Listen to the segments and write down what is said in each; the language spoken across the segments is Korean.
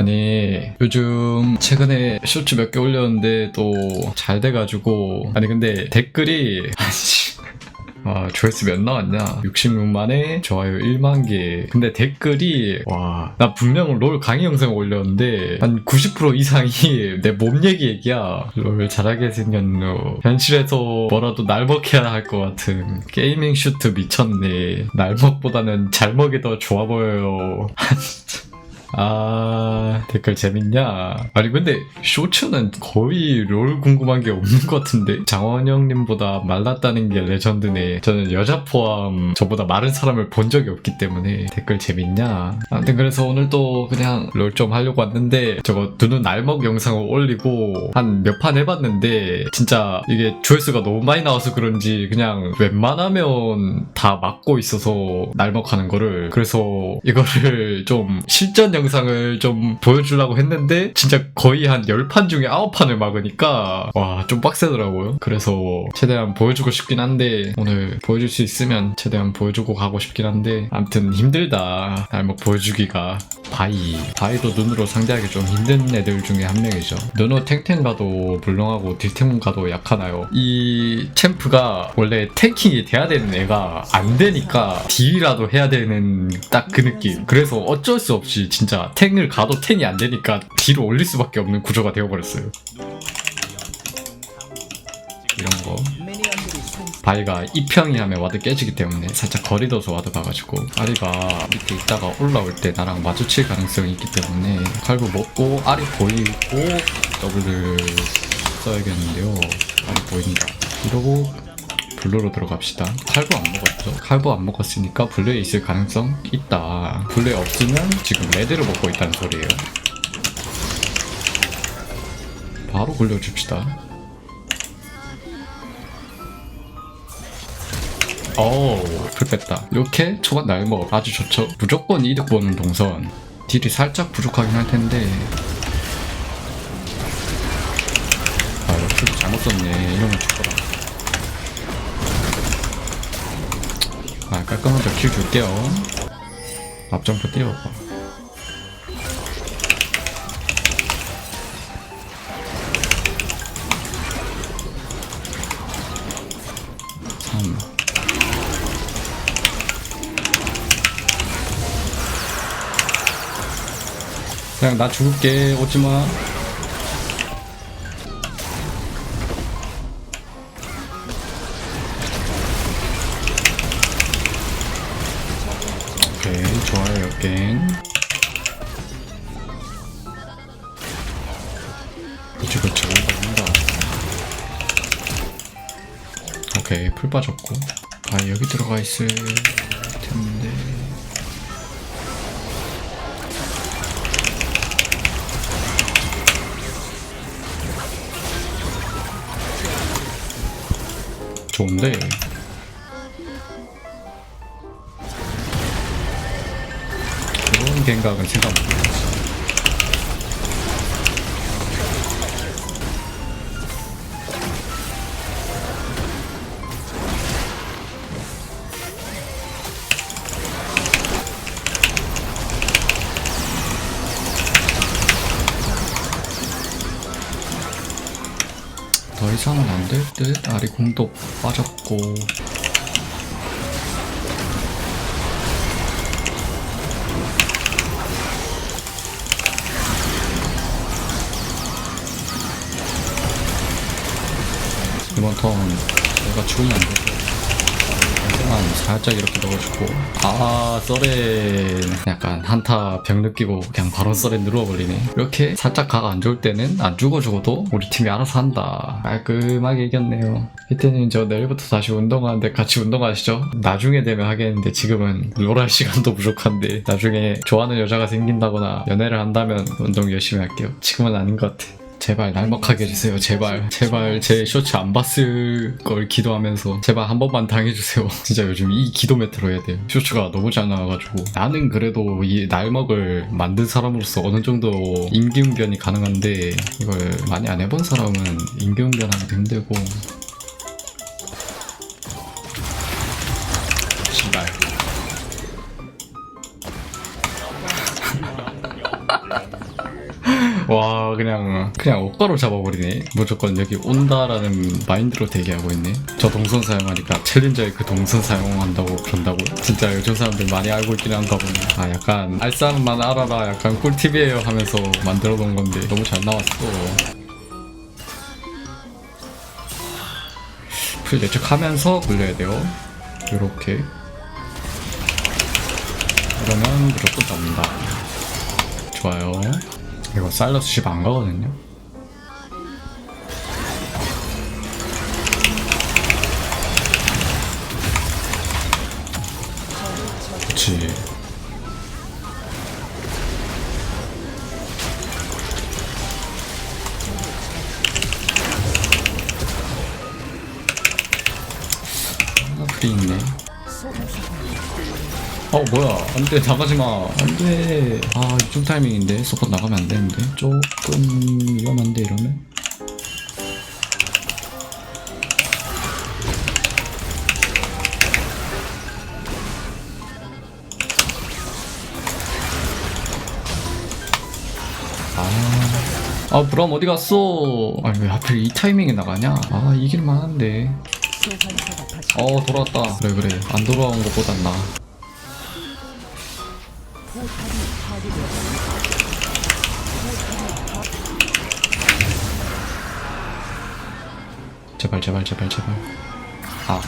아니 요즘 최근에 쇼츠 몇 개 올렸는데 또 잘 돼가지고 아니 근데 댓글이 아, 조회수 몇 나왔냐? 66만에 좋아요 1만 개. 근데 댓글이 와, 나 분명 롤 강의 영상 올렸는데 한 90% 이상이 내 몸 얘기 얘기야. 롤 잘하게 생겼노. 현실에서 뭐라도 날먹해야 할 것 같은 게이밍 슈트 미쳤네. 날먹보다는 잘 먹이 더 좋아 보여요. 아 댓글 재밌냐? 아니 근데 쇼츠는 거의 롤 궁금한 게 없는 것 같은데 장원영님보다 말랐다는 게 레전드네 저는 여자 포함 저보다 마른 사람을 본 적이 없기 때문에 댓글 재밌냐? 아무튼 그래서 오늘 또 그냥 롤 좀 하려고 왔는데 저거 두눈 날먹 영상을 올리고 한 몇 판 해봤는데 진짜 이게 조회수가 너무 많이 나와서 그런지 그냥 웬만하면 다 막고 있어서 날먹하는 거를 그래서 이거를 좀 실전 영상을 좀 보여주려고 했는데 진짜 거의 한 10판 중에 9판을 막으니까 와 좀 빡세더라고요. 그래서 최대한 보여주고 싶긴 한데 오늘 보여줄 수 있으면 최대한 보여주고 가고 싶긴 한데 아무튼 힘들다. 날먹 보여주기가. 바이. 바이도 눈으로 상대하기 좀 힘든 애들 중에 한 명이죠. 눈으로 탱탱 가도 물렁하고 딜탱 가도 약하나요? 이 챔프가 원래 탱킹이 돼야 되는 애가 안 되니까 딜이라도 해야 되는 딱 그 느낌. 그래서 어쩔 수 없이 진짜 탱을 가도 탱이 안 되니까 딜을 올릴 수밖에 없는 구조가 되어버렸어요. 이런 거. 바위가 이평이 하면 와드 깨지기 때문에 살짝 거리 둬서 와드 봐가지고 아리가 밑에 있다가 올라올 때 나랑 마주칠 가능성이 있기 때문에 칼부 먹고 아리 보이고 더블을 써야겠는데요. 아리 보인다. 이러고 블루로 들어갑시다. 칼부 안 먹었죠. 칼부 안 먹었으니까 블루에 있을 가능성 있다. 블루에 없으면 지금 레드를 먹고 있다는 소리예요. 바로 굴려줍시다. 어우 풀 뺐다. 이렇게 초반 날먹 아주 좋죠. 무조건 이득 보는 동선. 딜이 살짝 부족하긴 할 텐데. 아 역시 잘못 썼네. 이러면 죽더라 깔끔하게 킬 줄게요. 앞점프 삼 그냥 나 죽을게 오지마 빠졌고. 아 여기 들어가 있을 텐데. 좋은데? 그런 생각은 생각 못했지 듯? 아리 공도 빠졌고 이번 턴 내가 죽으면 안 되고 만 살짝 이렇게 넣어주고. 아 썰렌 약간 한타 병 느끼고 그냥 바로 썰렌 누워버리네. 이렇게 살짝 각 안 좋을 때는 안 죽어 죽어도 우리 팀이 알아서 한다. 깔끔하게 이겼네요. 이때는 저 내일부터 다시 운동하는데 같이 운동하시죠? 나중에 되면 하겠는데 지금은 롤할 시간도 부족한데 나중에 좋아하는 여자가 생긴다거나 연애를 한다면 운동 열심히 할게요. 지금은 아닌 것 같아 제발 날먹하게 해주세요. 제발. 제발 제 쇼츠 안 봤을 걸 기도하면서 제발 한 번만 당해주세요. 진짜 요즘 이 기도 메트로 해야 돼요. 쇼츠가 너무 잘 나와가지고. 나는 그래도 이 날먹을 만든 사람으로서 어느 정도 임기응변이 가능한데 이걸 많이 안 해본 사람은 임기응변하기도 힘들고 그냥 그냥 옷가로 잡아버리네. 무조건 여기 온다라는 마인드로 대기하고 있네. 저 동선 사용하니까 챌린저에 그 동선 사용한다고 그런다고 진짜 요즘 사람들 많이 알고 있긴 한가 보네. 아 약간 알싸움만 알아라. 약간 꿀팁이에요 하면서 만들어 놓은 건데 너무 잘 나왔어. 풀 예측하면서 돌려야 돼요. 요렇게. 이러면 무조건 잡는다. 좋아요 이거 사일러스 집 안 가거든요? 그치. 아, 풀이 있네 어 뭐야 안돼 나가지마 안돼 아 이쪽 타이밍인데 서포트 나가면 안 되는데 조금 위험한데 이러면 아, 아 브람 어디 갔어? 아니 왜 하필 이 타이밍에 나가냐? 아 이길만 한데. 어 돌아왔다. 그래 그래 안 돌아온 것보단 나. 제발 제발 제발 제발. 아.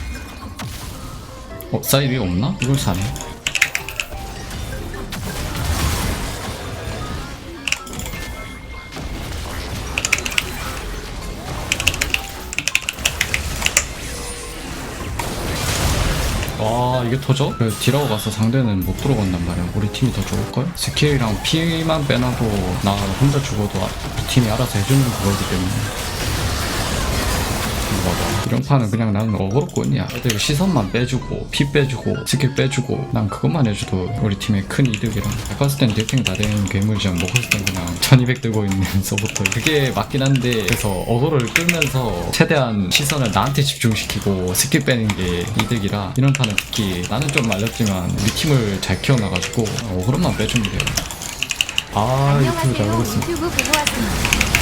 어 사이비 없나? 이걸 사네. 와 이게 터져? 그래, 딜하고 가서 상대는 못 들어간단 말이야 우리 팀이 더 좋을걸? 스킬이랑 피만 빼놔도 나 혼자 죽어도 아- 이 팀이 알아서 해주는 그거기 때문에 이 거 봐봐 이런 판은 그냥 나는 어그로꾼이야. 애들 시선만 빼주고 피 빼주고 스킬 빼주고 난 그것만 해줘도 우리 팀의 큰 이득이라. 봤을 땐 딜탱 다된 괴물이랑 먹었을 땐 그냥 1200 들고 있는 서부터 그게 맞긴 한데 그래서 어그로를 끌면서 최대한 시선을 나한테 집중시키고 스킬 빼는 게 이득이라. 이런 판은 특히 나는 좀 말렸지만 우리 팀을 잘 키워놔가지고 어그로만 빼주면 돼요. 아 유튜브 잘. 보겠습니다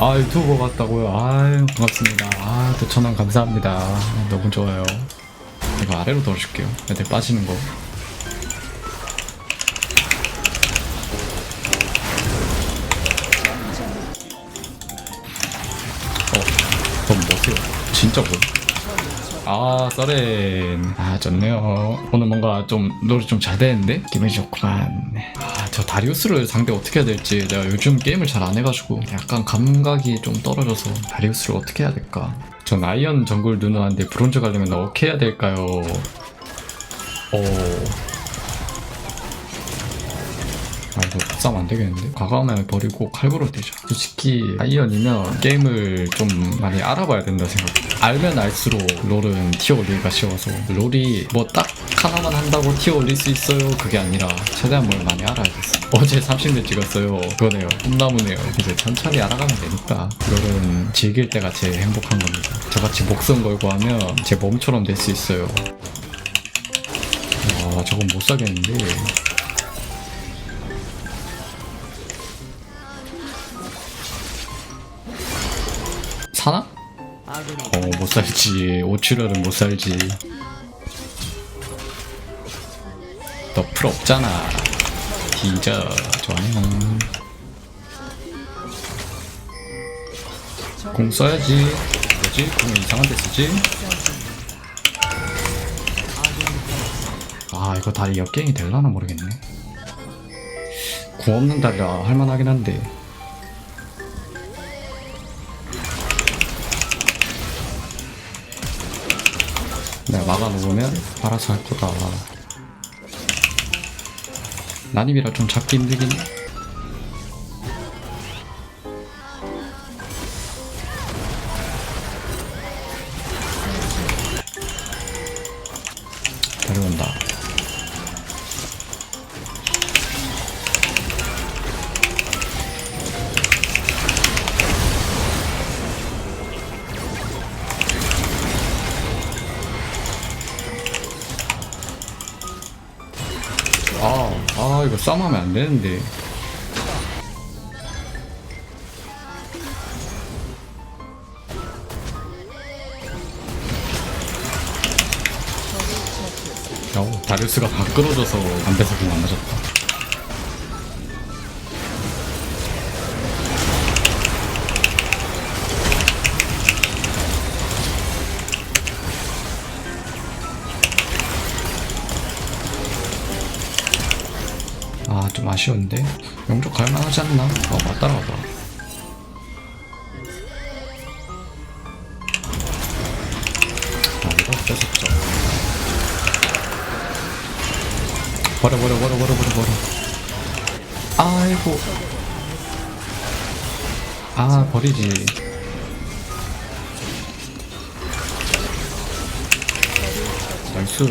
아 유튜버 같다고요 아유 반갑습니다 아 또 천원 감사합니다 너무 좋아요 이거 아래로 넣어줄게요 애들 빠지는 거 어, 그럼 뭐세요? 진짜 뭐? 아, 써렌. 아, 좋네요. 오늘 뭔가 좀, 노래 좀 잘 되는데? 기분이 좋구만. 아, 저 다리우스를 상대 어떻게 해야 될지 내가 요즘 게임을 잘 안 해가지고 약간 감각이 좀 떨어져서 다리우스를 어떻게 해야 될까? 전 아이언 정글 누나인데 브론즈 가려면 어떻게 해야 될까요? 어. 아 이거 싸움 안 되겠는데? 과감하게 버리고 칼부로 되죠. 솔직히 아이언이면 게임을 좀 많이 알아봐야 된다 생각해. 알면 알수록 롤은 티어 올리기가 쉬워서 롤이 뭐 딱 하나만 한다고 티어 올릴 수 있어요 그게 아니라 최대한 뭘 많이 알아야겠어. 어제 30대 찍었어요. 그거네요. 꿈나무네요. 이제 천천히 알아가면 되니까 롤은 즐길 때가 제일 행복한 겁니다. 저같이 목숨 걸고 하면 제 몸처럼 될 수 있어요. 와 저건 못 사겠는데. 사나? 어, 못 살지. 오출혈은 못 살지. 너 풀 없잖아. 뒤져. 좋아요. 공 써야지. 뭐지? 공 이상한 데 쓰지? 아, 이거 다리 역갱이 될라나 모르겠네. 궁 없는 다리라 할만하긴 한데. 내가 막아놓으면 알아서 할 거다. 난입이라 좀 잡기 힘들긴 싸움하면 안 되는데. 야, 다리우스가 다 끌어줘서 반대석이 안 맞았다 아쉬운데 영조 갈만하지 않나? 어 맞 따라와봐 아 이거 뺏었죠. 버려 버려 버려 버려 버려 버려. 아이고. 아 버리지. 나이스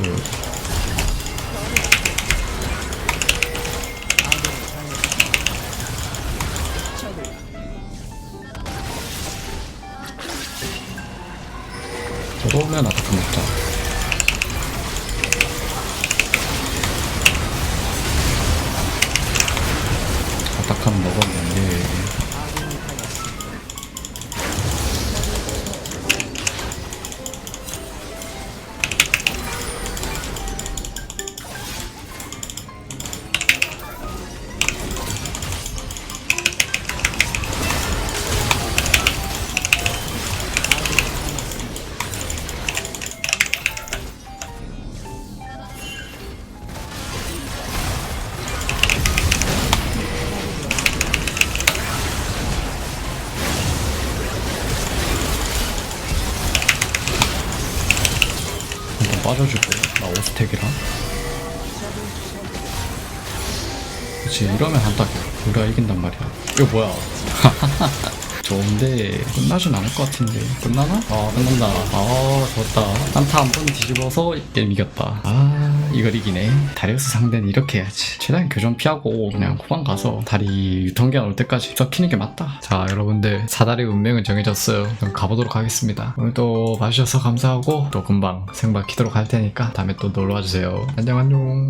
그치 이러면 한딱이야 우리가 이긴단 말이야. 이거 뭐야? 좋은데 끝나진 않을 것 같은데. 끝나나? 아 끝난다. 아 좋았다. 한타 한 번 뒤집어서 게임 이겼다. 아 이걸 이기네. 다리우스 상대는 이렇게 해야지. 최대한 교전 피하고 그냥 후반 가서 다리 유통기한 올 때까지 썩히는 게 맞다. 자 여러분들 사다리 운명은 정해졌어요. 그럼 가보도록 하겠습니다. 오늘도 봐주셔서 감사하고 또 금방 생방 키도록 할 테니까 다음에 또 놀러와주세요. 안녕 안녕